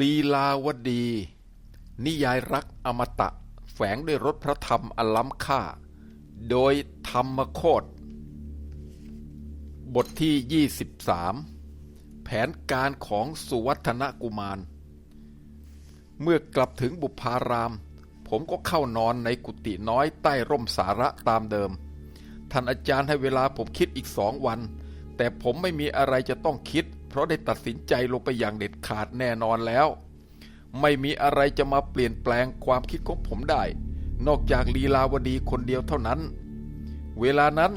ลีลาวดี นิยายรักอมตะ แฝงด้วยรสพระธรรมอล้ำค่า โดยธรรมโคตบทที่ 23 แผนการของสุวัฒนกุมาร เมื่อกลับถึงบุพาราม ผมก็เข้านอนในกุฏิน้อยใต้ร่มสาระตามเดิม ท่านอาจารย์ให้เวลาผมคิดอีกสองวัน แต่ผมไม่มีอะไรจะต้องคิด เพราะได้ตัดสินใจลงไปอย่างเด็ดขาดแน่นอนแล้ว ไม่มีอะไรจะมาเปลี่ยนแปลงความคิดของผมได้ นอกจากลีลาวดีคนเดียวเท่านั้น เวลานั้น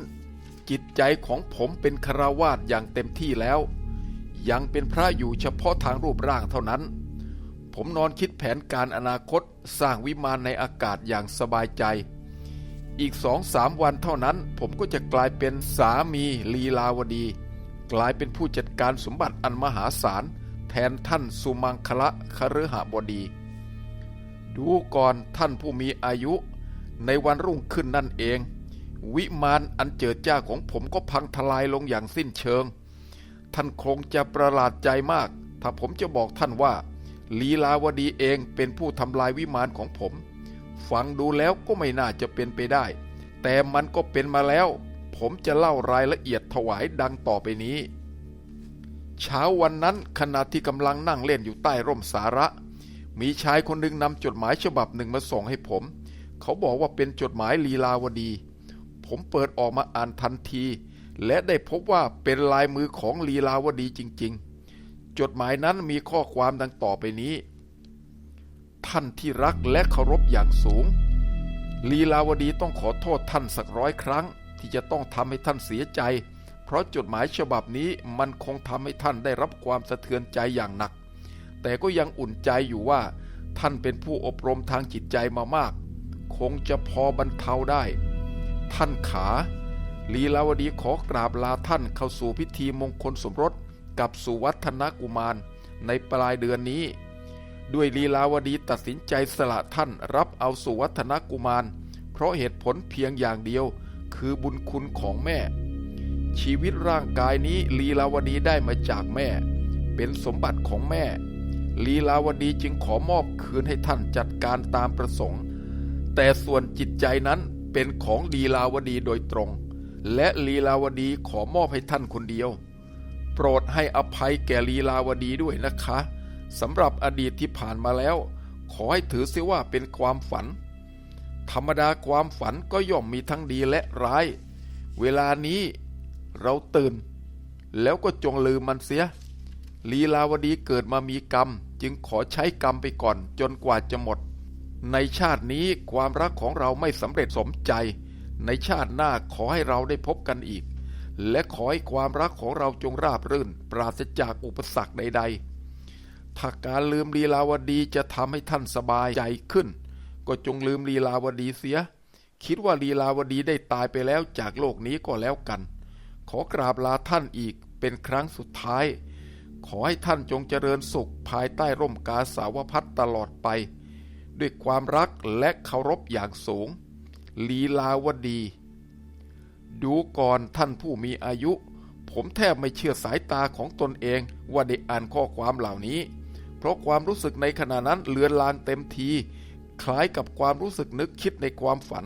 จิตใจของผมเป็นคารวาสอย่างเต็มที่แล้ว ยังเป็นพระอยู่เฉพาะทางรูปร่างเท่านั้น ผมนอนคิดแผนการอนาคตสร้างวิมานในอากาศอย่างสบายใจอีกสองสามวันเท่านั้นผมก็จะกลายเป็นสามีลีลาวดี กลายเป็นผู้จัดการสมบัติอันมหาศาล แทนท่านสุมังคละคฤหบดี ดูก่อนท่านผู้มีอายุ ในวันรุ่งขึ้นนั่นเอง วิมานอันเจิดจ้าของผมก็พังทลายลงอย่างสิ้นเชิง ท่านคงจะประหลาดใจมาก ถ้าผมจะบอกท่านว่าลีลาวดีเองเป็นผู้ทำลายวิมานของผม ฟังดูแล้วก็ไม่น่าจะเป็นไปได้ แต่มันก็เป็นมาแล้ว ผมจะเล่ารายละเอียดถวายดังต่อไปนี้ เช้าวันนั้นขณะที่กำลังนั่งเล่นอยู่ใต้ร่มสาระ มีชายคนหนึ่งนำจดหมายฉบับหนึ่งมาส่งให้ผม เขาบอกว่าเป็นจดหมายลีลาวดี ผมเปิดออกมาอ่านทันที และได้พบว่าเป็นลายมือของลีลาวดีจริง ๆ จดหมายนั้นมีข้อความดังต่อไปนี้ ท่านที่รักและเคารพอย่างสูงลีลาวดีต้องขอโทษท่านสักร้อยครั้ง ที่จะต้องทำให้ท่านเสียใจ เพราะจดหมายฉบับนี้มันคงทำให้ท่านได้รับความสะเทือนใจอย่างหนัก แต่ก็ยังอุ่นใจอยู่ว่า ท่านเป็นผู้อบรมทางจิตใจมามาก คงจะพอบรรเทาได้ ท่านขา ลีลาวดีขอกราบลาท่านเข้าสู่พิธีมงคลสมรสกับสุวัฒนกุมารในปลายเดือนนี้ ด้วยลีลาวดีตัดสินใจสละท่านรับเอาสุวัฒนกุมาร เพราะเหตุผลเพียงอย่างเดียว คือบุญคุณของแม่ ชีวิตร่างกายนี้ลีลาวดีได้มาจากแม่ เป็นสมบัติของแม่ ลีลาวดีจึงขอมอบคืนให้ท่านจัดการตามประสงค์ แต่ส่วนจิตใจนั้นเป็นของลีลาวดีโดยตรง และลีลาวดีขอมอบให้ท่านคนเดียว โปรดให้อภัยแก่ลีลาวดีด้วยนะคะสำหรับอดีตที่ผ่านมาแล้ว ขอให้ถือเสียว่าเป็นความฝัน ธรรมดาความฝันก็ย่อมมีทั้งดีและร้าย เวลานี้เราตื่น แล้วก็จงลืมมันเสีย ลีลาวดีเกิดมามีกรรม จึงขอใช้กรรมไปก่อนจนกว่าจะหมด ในชาตินี้ความรักของเราไม่สำเร็จสมใจ ในชาติหน้าขอให้เราได้พบกันอีก และขอให้ความรักของเราจงราบรื่น ปราศจากอุปสรรคใด ๆถ้าการลืมลีลาวดีจะทำให้ท่านสบายใจขึ้น ก็จงลืมลีลาวดีเสีย คิดว่าลีลาวดีได้ตายไปแล้วจากโลกนี้ก็แล้วกัน ขอกราบลาท่านอีกเป็นครั้งสุดท้าย ขอให้ท่านจงเจริญสุขภายใต้ร่มกาสาวพัดตลอดไป ด้วยความรักและเคารพอย่างสูง ลีลาวดี ดูก่อนท่านผู้มีอายุ ผมแทบไม่เชื่อสายตาของตนเองว่าได้อ่านข้อความเหล่านี้ เพราะความรู้สึกในขณะนั้นเลือนลางเต็มที คล้ายกับความรู้สึกนึกคิดในความฝัน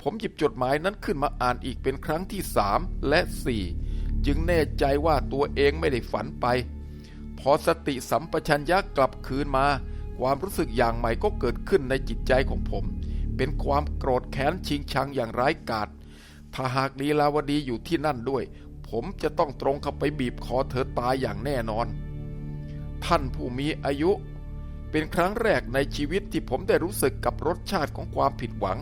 ผมหยิบจดหมายนั้นขึ้นมาอ่านอีกเป็นครั้งที่สามและสี่จึงแน่ใจว่าตัวเองไม่ได้ฝันไป พอสติสัมปชัญญะกลับคืนมา ความรู้สึกอย่างใหม่ก็เกิดขึ้นในจิตใจของผม เป็นความโกรธแค้นชิงชังอย่างร้ายกาจถ้าหากลีลาวดีอยู่ที่นั่นด้วย ผมจะต้องตรงเข้าไปบีบคอเธอตายอย่างแน่นอน ท่านผู้มีอายุ เป็นครั้งแรกในชีวิตที่ผมได้รู้สึกกับรสชาติของความผิดหวัง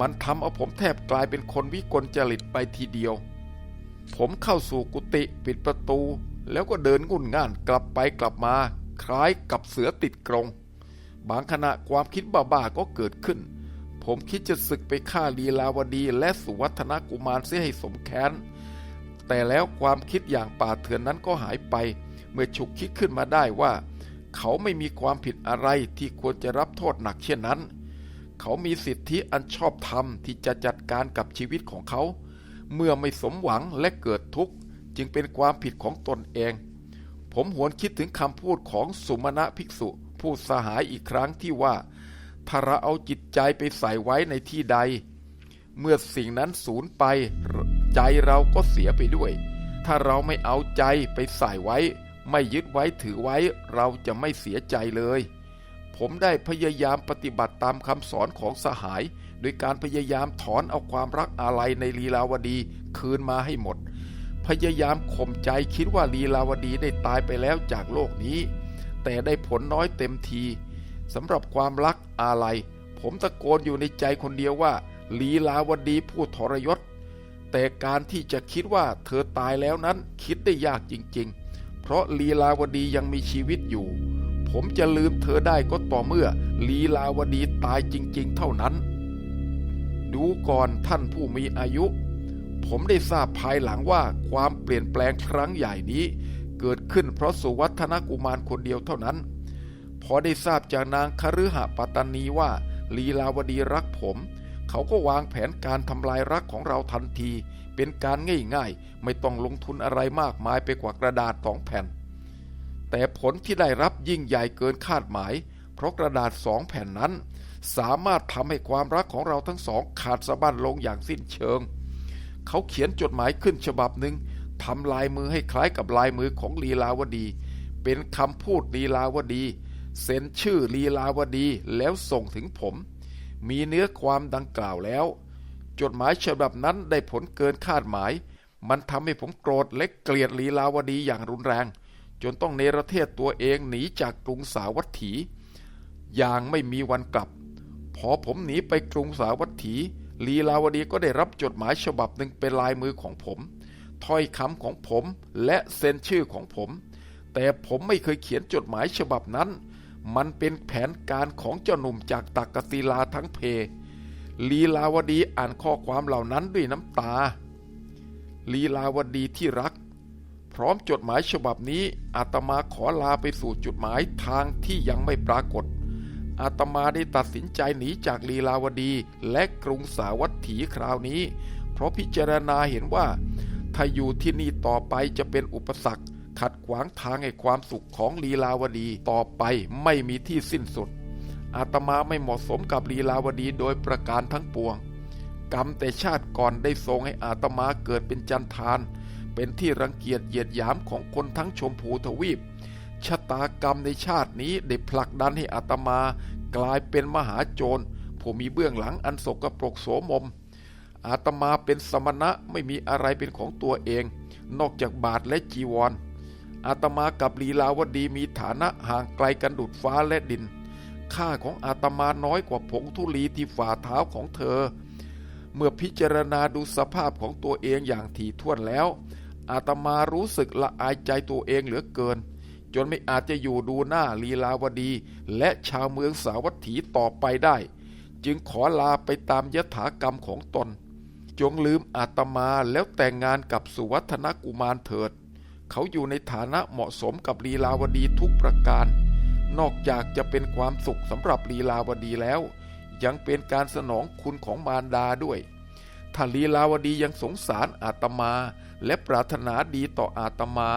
มันทำเอาผมแทบกลายเป็นคนวิกลจริตไปทีเดียว ผมเข้าสู่กุฏิปิดประตู แล้วก็เดินงุ่นง่านกลับไปกลับมา คล้ายกับเสือติดกรง บางขณะความคิดบ้าๆก็เกิดขึ้น ผมคิดจะศึกไปฆ่าลีลาวดีและสุวัฒนกุมารเสียให้สมแค้น แต่แล้วความคิดอย่างป่าเถื่อนนั้นก็หายไป เมื่อฉุกคิดขึ้นมาได้ว่า เขาไม่มีความผิดอะไรที่ควรจะรับโทษหนักเช่นนั้น เขามีสิทธิอันชอบธรรมที่จะจัดการกับชีวิตของเขา เมื่อไม่สมหวังและเกิดทุกข์จึงเป็นความผิดของตนเอง ผมหวนคิดถึงคำพูดของสุมาณะภิกษุ ผู้สหายอีกครั้งที่ว่าถ้าเราเอาจิตใจไปใส่ไว้ในที่ใด เมื่อสิ่งนั้นสูญไป ใจเราก็เสียไปด้วย ถ้าเราไม่เอาใจไปใส่ไว้ ไม่ยึดไว้ถือไว้เราจะไม่เสียใจเลย ผมได้พยายามปฏิบัติตามคำสอนของสหาย โดยการพยายามถอนเอาความรักอาลัยในลีลาวดีคืนมาให้หมด พยายามข่มใจคิดว่าลีลาวดีได้ตายไปแล้วจากโลกนี้ แต่ได้ผลน้อยเต็มทีสำหรับความรักอาลัยผมตะโกนอยู่ในใจคนเดียวว่าลีลาวดีผู้ทรยศ แต่การที่จะคิดว่าเธอตายแล้วนั้นคิดได้ยากจริง ๆ เพราะลีลาวดียังมีชีวิตอยู่ ผมจะลืมเธอได้ก็ต่อเมื่อลีลาวดีตายจริง ๆ เท่านั้น ดูก่อนท่านผู้มีอายุ ผมได้ทราบภายหลังว่าความเปลี่ยนแปลงครั้งใหญ่นี้ เกิดขึ้นเพราะสุวัฒนกุมารคนเดียวเท่านั้น พอได้ทราบจากนางคฤหปัตตานีว่าลีลาวดีรักผม เขาก็วางแผนการทำลายรักของเราทันที เป็นการง่ายๆ ไม่ต้องลงทุนอะไรมากมายไปกว่ากระดาษสองแผ่น แต่ผลที่ได้รับยิ่งใหญ่เกินคาดหมาย เพราะกระดาษสองแผ่นนั้น สามารถทำให้ความรักของเราทั้งสองขาดสะบั้นลงอย่างสิ้นเชิง เขาเขียนจดหมายขึ้นฉบับหนึ่งทำลายมือให้คล้ายกับลายมือของลีลาวดี เป็นคำพูดลีลาวดี เซ็นชื่อลีลาวดีแล้วส่งถึงผม มีเนื้อความดังกล่าวแล้ว จดหมายฉบับนั้นได้ผลเกินคาดหมาย มันทำให้ผมโกรธและเกลียดลีลาวดีอย่างรุนแรง จนต้องเนรเทศตัวเองหนีจากกรุงสาวัตถี อย่างไม่มีวันกลับ พอผมหนีไปกรุงสาวัตถีลีลาวดีก็ได้รับจดหมายฉบับหนึ่งเป็นลายมือของผมถ้อยคำของผมและเซ็นชื่อของผม แต่ผมไม่เคยเขียนจดหมายฉบับนั้น มันเป็นแผนการของเจ้าหนุ่มจากตักกศิลาทั้งเพ ลีลาวดีอ่านข้อความเหล่านั้นด้วยน้ำตา ลีลาวดีที่รัก พร้อมจดหมายฉบับนี้อาตมาขอลาไปสู่จุดหมายทางที่ยังไม่ปรากฏอาตมาได้ตัดสินใจหนีจากลีลาวดีและกรุงสาวัตถีคราวนี้ เพราะพิจารณาเห็นว่า ถ้าอยู่ที่นี่ต่อไปจะเป็นอุปสรรค ขัดขวางทางให้ความสุขของลีลาวดีต่อไปไม่มีที่สิ้นสุด อาตมาไม่เหมาะสมกับลีลาวดีโดยประการทั้งปวง กรรมแต่ชาติก่อนได้ทรงให้อาตมาเกิดเป็นจันทานเป็นที่รังเกียจเหยียดหยามของคนทั้งชมพูทวีป ชะตากรรมในชาตินี้ได้ผลักดันให้อาตมากลายเป็นมหาโจรผู้มีเบื้องหลังอันสกปรกโสมม อาตมาเป็นสมณะไม่มีอะไรเป็นของตัวเอง นอกจากบาทและจีวรอาตมากับลีลาวดีมีฐานะห่างไกลกันดุดฟ้าและดิน ค่าของอาตมาน้อยกว่าผงธุลีที่ฝ่าเท้าของเธอ เมื่อพิจารณาดูสภาพของตัวเองอย่างถี่ถ้วนแล้ว อาตมารู้สึกละอายใจตัวเองเหลือเกิน จนไม่อาจจะอยู่ดูหน้าลีลาวดี และชาวเมืองสาวัตถีต่อไปได้ จึงขอลาไปตามยถากรรมของตน จงลืมอาตมาแล้วแต่งงานกับสุวัฒนกุมารเถิด เขาอยู่ในฐานะเหมาะสมกับลีลาวดีทุกประการ นอกจากจะเป็นความสุขสำหรับลีลาวดีแล้ว ยังเป็นการสนองคุณของมารดาด้วย ถ้าลีลาวดียังสงสารอาตมา และปรารถนาดีต่ออาตมา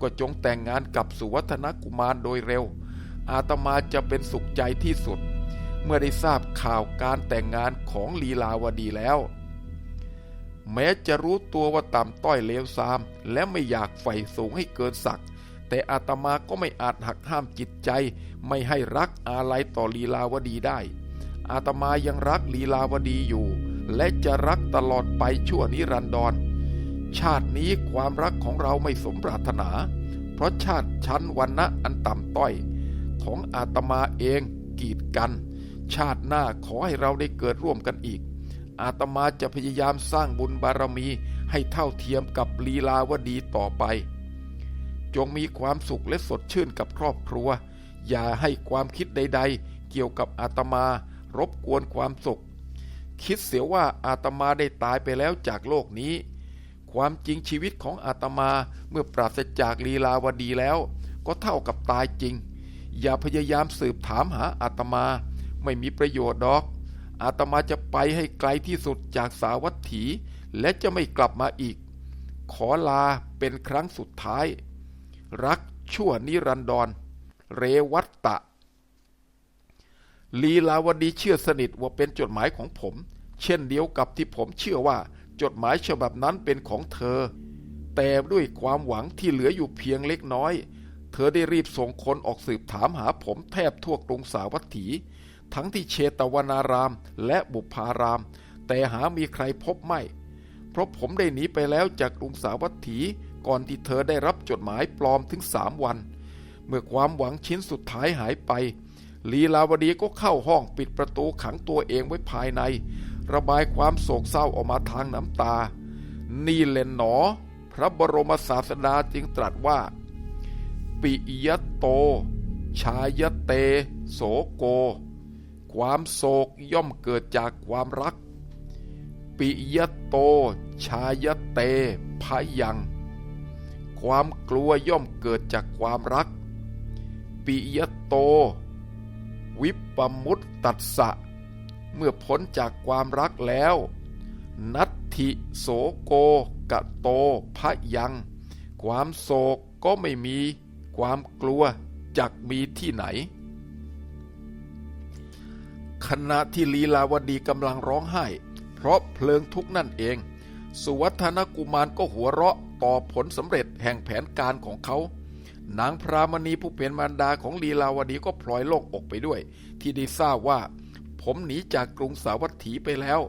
ก็จงแต่งงานกับสุวัฒนกุมารโดยเร็ว อาตมาจะเป็นสุขใจที่สุด เมื่อได้ทราบข่าวการแต่งงานของลีลาวดีแล้ว แม้จะรู้ตัวว่าต่ำต้อยเลวทราม และไม่อยากใฝ่สูงให้เกินศักดิ์ แต่อาตมาก็ไม่อาจหักห้ามจิตใจ ไม่ให้รักอาลัยต่อลีลาวดีได้ อาตมายังรักลีลาวดีอยู่ และจะรักตลอดไปชั่วนิรันดร ชาตินี้ความรักของเราไม่สมปรารถนา เพราะชาติชั้นวันณะอันต่ำต้อย ของอาตมาเองกีดกัน ชาติหน้าขอให้เราได้เกิดร่วมกันอีก อาตมาจะพยายามสร้างบุญบารมีให้เท่าเทียมกับลีลาวดีต่อไป จงมีความสุขและสดชื่นกับครอบครัว อย่าให้ความคิดใด ๆ เกี่ยวกับอาตมา รบกวนความสุข คิดเสียว่าอาตมาได้ตายไปแล้วจากโลกนี้ ความจริงชีวิตของอาตมาเมื่อปราศจากลีลาวดีแล้ว ก็เท่ากับตายจริง อย่าพยายามสืบถามหาอาตมา ไม่มีประโยชน์ดอกอาตมาจะไปให้ไกลที่สุดจากสาวัตถี และจะไม่กลับมาอีก ขอลาเป็นครั้งสุดท้าย รักชั่วนิรันดร เรวัตตะ ลีลาวดีเชื่อสนิทว่าเป็นจดหมายของผม เช่นเดียวกับที่ผมเชื่อว่าจดหมายฉบับนั้นเป็นของเธอ แต่ด้วยความหวังที่เหลืออยู่เพียงเล็กน้อย เธอได้รีบส่งคนออกสืบถามหาผมแทบทั่วกรุงสาวัตถี ทั้งที่เชตวนารามและบุพาราม แต่หามีใครพบไม่ เพราะผมได้หนีไปแล้วจากกรุงสาวัตถี ก่อนที่เธอได้รับจดหมายปลอมถึงสามวัน เมื่อความหวังชิ้นสุดท้ายหายไป ลีลาวดีก็เข้าห้องปิดประตูขังตัวเองไว้ภายใน ระบายความโศกเศร้าออกมาทางน้ำตา นี่แหละหนอ พระบรมศาสดาจึงตรัสว่า ปิยโต ชายเต โสโก ความโศกย่อมเกิดจากความรัก ปิยโต ชายเตพยัง ความกลัวย่อมเกิดจากความรัก ปิยโต วิปปมุตตัสสะ เมื่อพ้นจากความรักแล้ว นัตถิโสโกกะโตพะยัง ความโศกก็ไม่มี ความกลัวจักมีที่ไหน ขณะที่ลีลาวดีกำลังร้องไห้ เพราะเพลิงทุกนั่นเอง สุวัฒนกุมารก็หัวเราะ ต่อผลสำเร็จแห่งแผนการของเขา นางพรามณีผู้เป็นมารดาของลีลาวดีก็พลอยโล่งอกไปด้วย ที่ได้ทราบว่า ผมหนีจากกรุงสาวัตถีไปแล้ว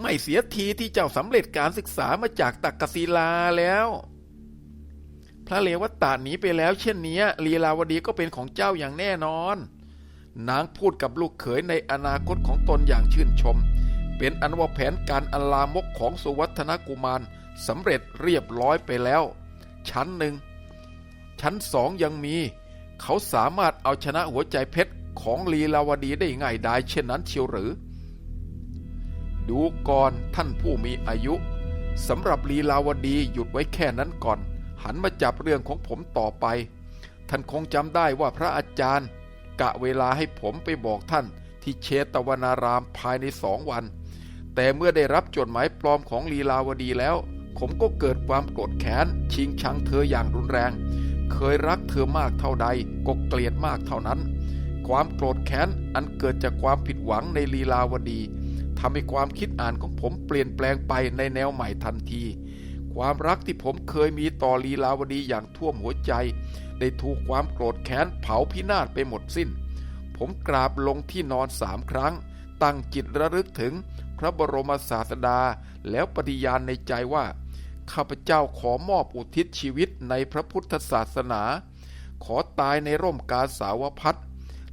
ไม่เสียทีที่เจ้าสำเร็จการศึกษามาจากตักกศิลาแล้ว พระเลวตาหนีไปแล้ว เช่นนี้ลีลาวดีก็เป็นของเจ้าอย่างแน่นอน นางพูดกับลูกเขยในอนาคตของตนอย่างชื่นชมเป็นอันว่าแผนการอลามกของสุวัฒนกุมาร สำเร็จเรียบร้อยไปแล้ว ชั้นหนึ่ง ชั้นสองยังมี เขาสามารถเอาชนะหัวใจเพชรของลีลาวดีได้ง่ายดายเช่นนั้นเชียวหรือ ดูก่อนท่านผู้มีอายุสำหรับลีลาวดีหยุดไว้แค่นั้นก่อน หันมาจับเรื่องของผมต่อไป ท่านคงจำได้ว่าพระอาจารย์ กะเวลาให้ผมไปบอกท่านที่เชตวนารามภายในสองวัน แต่เมื่อได้รับจดหมายปลอมของลีลาวดีแล้ว ผมก็เกิดความโกรธแค้น ชิงชังเธออย่างรุนแรง เคยรักเธอมากเท่าใดก็เกลียดมากเท่านั้น ความโกรธแค้นอันเกิดจากความผิดหวังในลีลาวดีทำให้ความคิดอ่านของผมเปลี่ยนแปลงไปในแนวใหม่ทันที ความรักที่ผมเคยมีต่อลีลาวดีอย่างท่วมหัวใจ ได้ถูกความโกรธแค้นเผาพินาศไปหมดสิ้น ผมกราบลงที่นอนสามครั้ง ตั้งจิตระลึกถึงพระบรมศาสดาแล้วปฏิญาณในใจว่า ข้าพเจ้าขอมอบอุทิศชีวิตในพระพุทธศาสนา ขอตายในร่มกาสาวพัด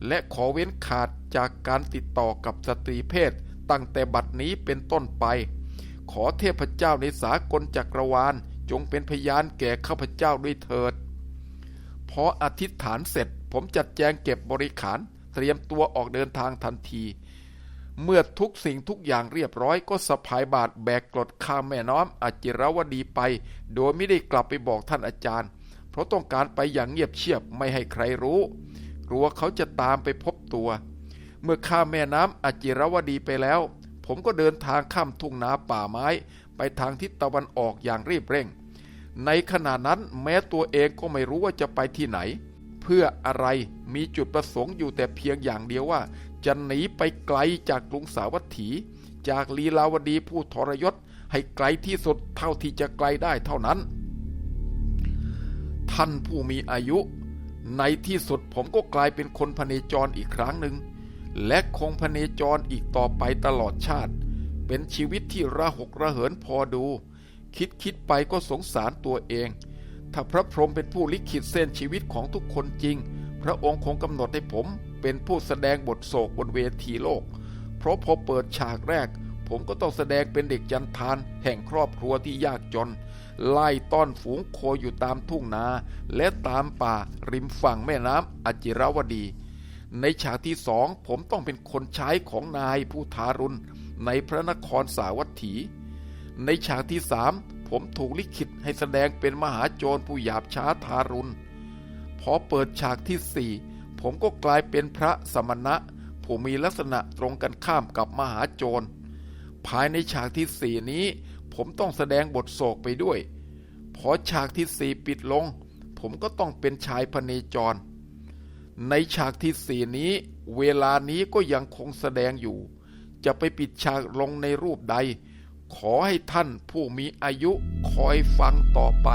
และขอเว้นขาดจากการติดต่อกับสตรีเพศ ตั้งแต่บัดนี้เป็นต้นไป ขอเทพเจ้าในสากลจักรวาลจงเป็นพยานแก่ข้าพเจ้าด้วยเถิด พออธิษฐานเสร็จผมจัดแจงเก็บบริขาร เตรียมตัวออกเดินทางทันที เมื่อทุกสิ่งทุกอย่างเรียบร้อยก็สะพายบาทแบกกรดข้ามแม่น้อมอจิรวดีไป โดยไม่ได้กลับไปบอกท่านอาจารย์ เพราะต้องการไปอย่างเงียบเชียบไม่ให้ใครรู้ กลัวเขาจะตามไปพบตัว เมื่อข้ามแม่น้ำอจิรวดีไปแล้ว ผมก็เดินทางข้ามทุ่งนาป่าไม้ ไปทางทิศตะวันออกอย่างรีบเร่ง ในขณะนั้นแม้ตัวเองก็ไม่รู้ว่าจะไปที่ไหน เพื่ออะไรมีจุดประสงค์อยู่แต่เพียงอย่างเดียวว่า จะหนีไปไกลจากกรุงสาวัตถี จากลีลาวดีผู้ทรยศให้ไกลที่สุดเท่าที่จะไกลได้เท่านั้น ท่านผู้มีอายุ ในที่สุดผมก็กลายเป็นคนพเนจรอีกครั้งหนึ่ง และคงพเนจรอีกต่อไปตลอดชาติ เป็นชีวิตที่ระหกระเหินพอดู คิดคิดไปก็สงสารตัวเอง ถ้าพระพรหมเป็นผู้ลิขิตเส้นชีวิตของทุกคนจริง พระองค์คงกำหนดให้ผม เป็นผู้แสดงบทโศกบนเวทีโลก เพราะพอเปิดฉากแรก ผมก็ต้องแสดงเป็นเด็กจันทาน แห่งครอบครัวที่ยากจน ไล่ต้อนฝูงโคอยู่ตามทุ่งนา และตามป่าริมฝั่งแม่น้ำอจิรวดี ในฉากที่สองผมต้องเป็นคนใช้ของนายผู้ทารุณ ในพระนครสาวัตถี ในฉากที่สามผมถูกลิขิตให้แสดงเป็นมหาโจรผู้หยาบช้าทารุณพอเปิดฉากที่สี่ ผมก็กลายเป็นพระสมณะ ผู้มีลักษณะตรงกันข้ามกับมหาโจร ภายในฉากที่สี่นี้ ผมต้องแสดงบทโศกไปด้วย พอฉากที่สี่ปิดลง ผมก็ต้องเป็นชายพเนจร ในฉากที่สี่นี้ เวลานี้ก็ยังคงแสดงอยู่ จะไปปิดฉากลงในรูปใด ขอให้ท่านผู้มีอายุคอยฟังต่อไป